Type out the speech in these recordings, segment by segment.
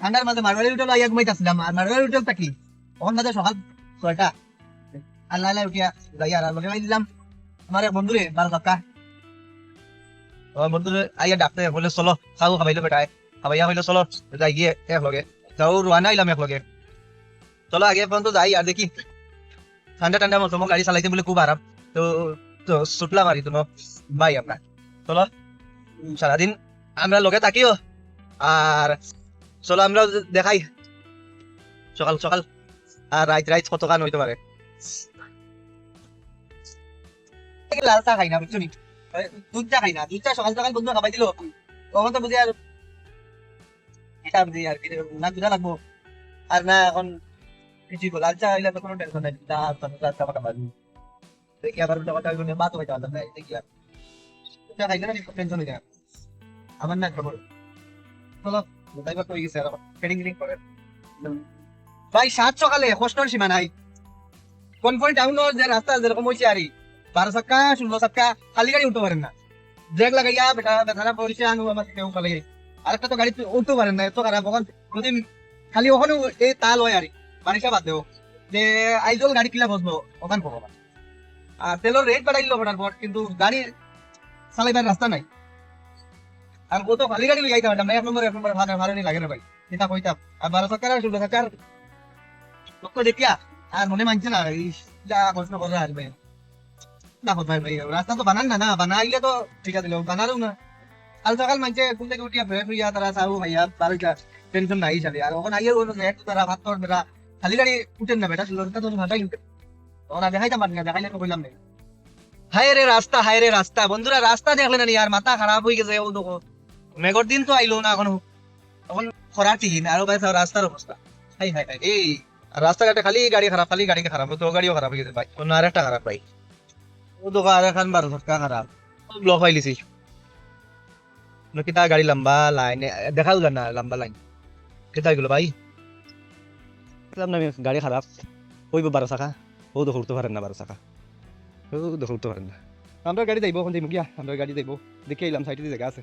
ঠান্ডার মাঝে মারওয়ারি হোটেল আইয়া ঘুমাইতেছিলাম, আর মারওয়ারি হোটেল থাকি তখন মাঝে সকাল ছয়টা। আল্লাহ উঠিয়া যাই আর লগে দিলাম আমার এক বন্ধুরে বারো আমার আইয়া বলে চলো চাও খাবাইলো বেটায় খাবাইয়া হইল চলো, যাই গিয়ে যাও রোয়ানা চলো, আগে পর্যন্ত যাই আর দেখি। ঠান্ডা ঠান্ডা মৌসুম গাড়ি চালাইতে বলে খুব আরাম তো তো ছুটলাম আর কি তোমার ভাই আপনার চলো, সারাদিন আমরা লগে থাকিও। আর চলো আমরা দেখাই। সকাল সকাল। আর রাইত রাইত কত গান হইতে পারে? লাল চা খাই না? বুঝছ? দুধ চা খাই না দুধ চা সকাল সকাল বন্ধু খাবাই দিল। তখন তো বুঝি আর এটা বুঝি আর না লাগবো। আর না এখন লাল চা হইলে তো কোনো টেনশন নাই। চা লাল চা খাবার দেখি আবার কথা হইল হইতে পারলাম না, দেখি আর। চা খাইলে না টেনশন হয়ে যায়। আমার না খবর চলো। তাইবা কই গেছে, আর ফেডিং ফিডিং করে। ভাই সাত সকালে কষ্টর সীমা নাই কোন কোন টাউনের যে রাস্তা যেরকম হয়েছে আরই। বারো চাক্কা ষোলো চাক্কা খালি গাড়ি উঠতে পারেন না। ব্রেক লাগাইয়া, বেটা বেচারা পরিচয় আনু আমার কেউ খালি আরেকটা তো গাড়ি উঠতে পারেন না, এত খারাপ, ওখান যদি খালি ওখানে এই তাল হয় আর বারিশা বাদ দেও। যে আইজল গাড়ি কিলা বসবো, ওখান না। আর তেলের রেট বাড়াইলো ওঠার পর, কিন্তু গাড়ির চালাইবার রাস্তা নাই। আর ও তো খালি গাড়ি লাগাইতে পারতাম না এক নম্বর, এক ভাড়া ভাড়া লাগে না ভাই। এটা কইতাম? আর বারো চাকার আর চাকার লোক দেখিয়া? আর মনে মানছে না যা কষ্ট করে আসবে না কোথায় ভাই রাস্তা তো বানান না না, বানাইলে তো ঠিক আছে বানারও না। কাল সকাল মানছে থেকে উঠিয়া তারা ভাইয়া বারোটা টেনশন নাই চলে আর ওখানে আইয়া কোনো একটু তারা ভাত তোর বেটা খালি গাড়ি উঠেন না বেটা তো ভাটাই উঠে আর দেখাইতাম না, দেখাইলে তো বললাম না। হায় রে রাস্তা, হায় রে রাস্তা, বন্ধুরা, রাস্তা দেখলে না? আর মাথা খারাপ হয়ে গেছে, ও দেখো। মেঘর দিন তো আইলো না এখনও। তখন খরা টিন আরও ভাই রাস্তার অবস্থা হাই হাই হাই। এই রাস্তাঘাটে খালি গাড়ি খারাপ খালি গাড়ি খারাপ তো গাড়িও খারাপ হয়ে গেছে ভাই। অন্য আর একটা খারাপ ভাই। ও দোকান আর এখন বারো সরকার খারাপ ব্লক হয়ে লিছি কিতা গাড়ি লম্বা লাইন দেখা দিল না লম্বা লাইন। কিতা গেল ভাই? গাড়ি খারাপ হইব বারো চাকা। ও তো উঠতে পারেন না বারো চাকা। ও তো উঠতে পারেন না। আমরা গাড়ি যাইব এখন যাইব গিয়া আমরা গাড়ি যাইব দেখে এলাম সাইডে জায়গা আছে।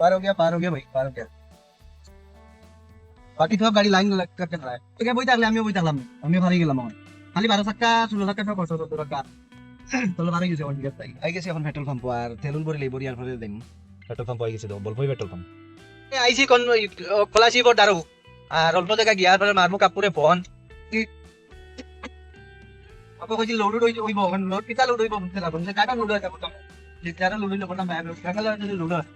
पार हो गया पार हो गया भाई पार हो गया বাকি সব গাড়ি লাইন করতে পারে তোকে বই থাকলে আমিও বই থাকলাম আমিও ভালো গেলাম এখন খালি বারো চাক্কা ষোলো চাক্কা সব কষ্ট সত্তর টাকা তোলো বারো গেছে অনেক তাই আই গেছে এখন পেট্রোল পাম্প আর তেলুন ভরি লইব ইয়ার পরে দিম পেট্রোল পাম্প আই গেছে বলবই পেট্রোল পাম্প আইসি কোন খোলাসি বড় দাঁড়ো আর অল্প জায়গা গিয়ার পরে মারমু কাপড়ে বহন আপো কইছি লোড হইছে হইব এখন লোড কিতা লোড হইব বুঝতে না বলছে কাটা লোড আছে বলতাম যে যারা লোড হইলো বলতাম ব্যাগ কাকালা যদি লোড হয় তে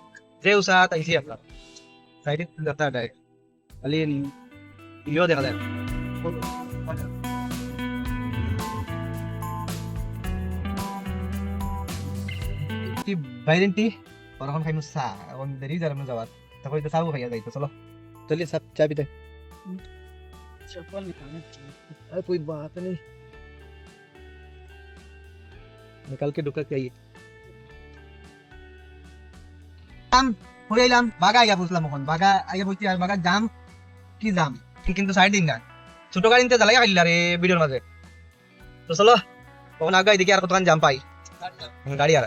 Zeus at Isaiah. Excited to the third eye. Alin, yo de kader. ती बाहेरून ती परवान काही नुसता आपण घरी झालं म्हणजे जावात तर कोणी सांगू खायला जायचं चलो चलिए सब चाय पीते चप्पल निकालना अरे कोई बात नहीं निकाल के ढुका আম হয়ে এলাম, বাঘা আগে বসলাম এখন। বাঘা আগে বসছি আর বাঘা জাম কি জাম? কি কিন্তু সাইড দিন না ছোট গাড়ি নিতে জ্বালাই খাইলা রে ভিডিওর মাঝে। তো চলো তখন আগে দেখি আর কতক্ষণ যাম পাই? গাড়ি আর